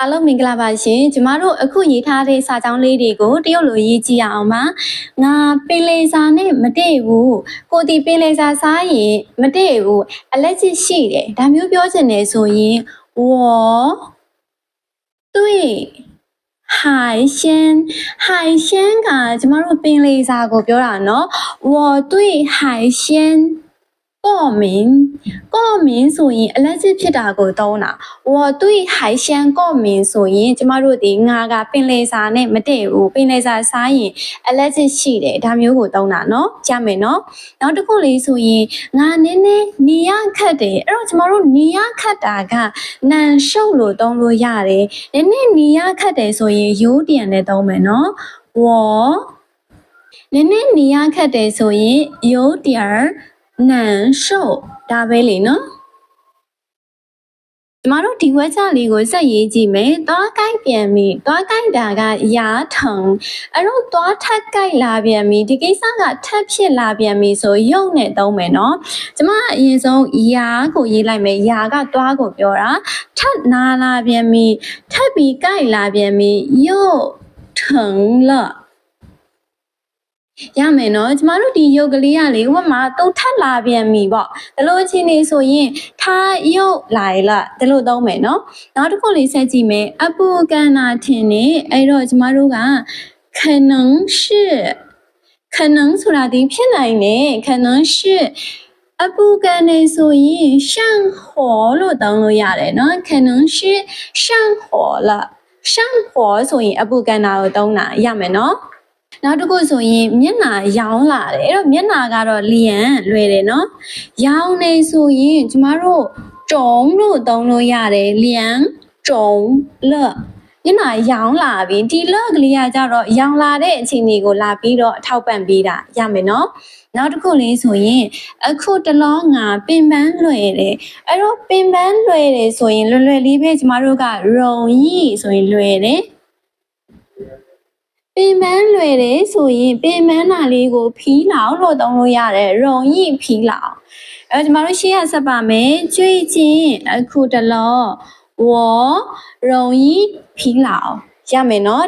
အားလုံးမင်္ဂလာပါရှင်ကျမတို့အခုရေးထားတဲ့စာကြောင်းလေးတွေကိုတရုတ်လိုရေးကြည့်ရအောင်ပါငါပင်လေစာနဲ့မတည့်ဘူးကိုတီပင်လေစာစားရင်မတည့်ဘူးအလက်ချစ်ရှိတယ်ဒါမျိုးပြောချင်တယ်ဆိုရင်ဝ对海鲜海鲜ကကျမတို့ပင်လေစာကိုပြောတာเนาะ我对海鲜 ကောမင်းကောမင်းဆိုရင်အလက်စစ်ဖြစ်တာကိုသုံးတာဝေါ်သူ့ဟိုင်ရှန်ကောမင်းဆိုရင်ကျမတို့ဒီငါကပင်လေစာနဲ့မတည့်ဘူးပင်လေစာစားရင်အလက်စစ်ရှိတယ်ဒါမျိုးကိုသုံးတာနော်ကြမယ်နော်နောက်တစ်ခုလေးဆိုရင်ငါနည်းနည်းနေရခတ်တယ်အဲ့တော့ကျမတို့နေရခတ်တာကနန်ရှုပ်လို့သုံးလို့ရတယ်နည်းနည်းနေရခတ်တယ်ဆိုရင်ရိုးတန်နဲ့သုံးမယ်နော်ဝေါ်နည်းနည်းနေရခတ်တယ်ဆိုရင်ရိုးတန် နန်ရှုပ်ဒါပဲလေနော်ကျမတို့ဒီဝက်ချလေးကိုစက်ရေးကြည့်မယ်။သွားကိုက်ပြန်ပြီ။သွားကိုက်တာကရာထုံ။အဲ့တော့သွားထက်ကိုက်လာပြန်ပြီ။ဒီကိစ္စကထက်ဖြစ်လာပြန်ပြီဆိုရုပ်နဲ့သုံးမယ်နော်။ကျမအရင်ဆုံးရာကိုရေးလိုက်မယ်။ရာကသွားကိုပြောတာ။ထက်နာလာပြန်ပြီ။ထက်ပြီးကိုက်လာပြန်ပြီ။ရုပ်ထုံလော့ ရမယ်နော်ကျမတို့ဒီရုပ်ကလေးကလေဥပမာတုတ်ထက်လာပြန်ပြီပေါ့ဒီလိုအခြေအနေဆိုရင်ထားရုပ်လာရလားဒီလိုသုံးမယ်နော်နောက်တစ်ခုလေးဆက်ကြည့်မယ်အပူကန်နာထင်နေအဲ့တော့ကျမတို့ကခနုံရှိခနုံဆိုတာဒီဖြစ်နိုင်တယ်ခနုံရှိအပူကန်နေဆိုရင်ရှန့်ဟောလို့တောင်းလို့ရတယ်နော်ခနုံရှိရှန့်ဟောလားရှန့်ဟောဆိုရင်အပူကန်နာကိုတောင်းတာရမယ်နော် နောက်တစ်ခုဆိုရင်မျက်နှာရောင်းလာတယ်အဲ့တော့မျက်နှာကတော့လျံလွယ်တယ်နော်ရောင်းနေဆိုရင်ကျမတို့ကြုံလို့သုံးလို့ရတယ်လျံကြုံလမျက်နှာရောင်းလာပြီဒီလော့ကလေးကကြတော့ရောင်းလာတဲ့အချိန်တွေကိုလာပြီးတော့အထောက်ပံ့ပေးတာရမယ်နော်နောက်တစ်ခုလေးဆိုရင်အခုတလောငါပင်ပန်းလွယ်တယ်အဲ့တော့ပင်ပန်းလွယ်တယ်ဆိုရင်လွယ်လွယ်လေးပဲကျမတို့ကရုံကြီးဆိုရင်လွယ်တယ် ပင်မန်းလွယ်တယ်ဆိုရင်ပင်မန်းနာလေးကိုဖီးလောင်လို့သုံးလို့ရတယ်ရုံရိဖီးလောင်အဲကျွန်တော်တို့ရှေ့ရဆက်ပါမယ်ကျွေးချင်းအခုတလောဝရုံရိဖီးလောင်ရမယ်နော်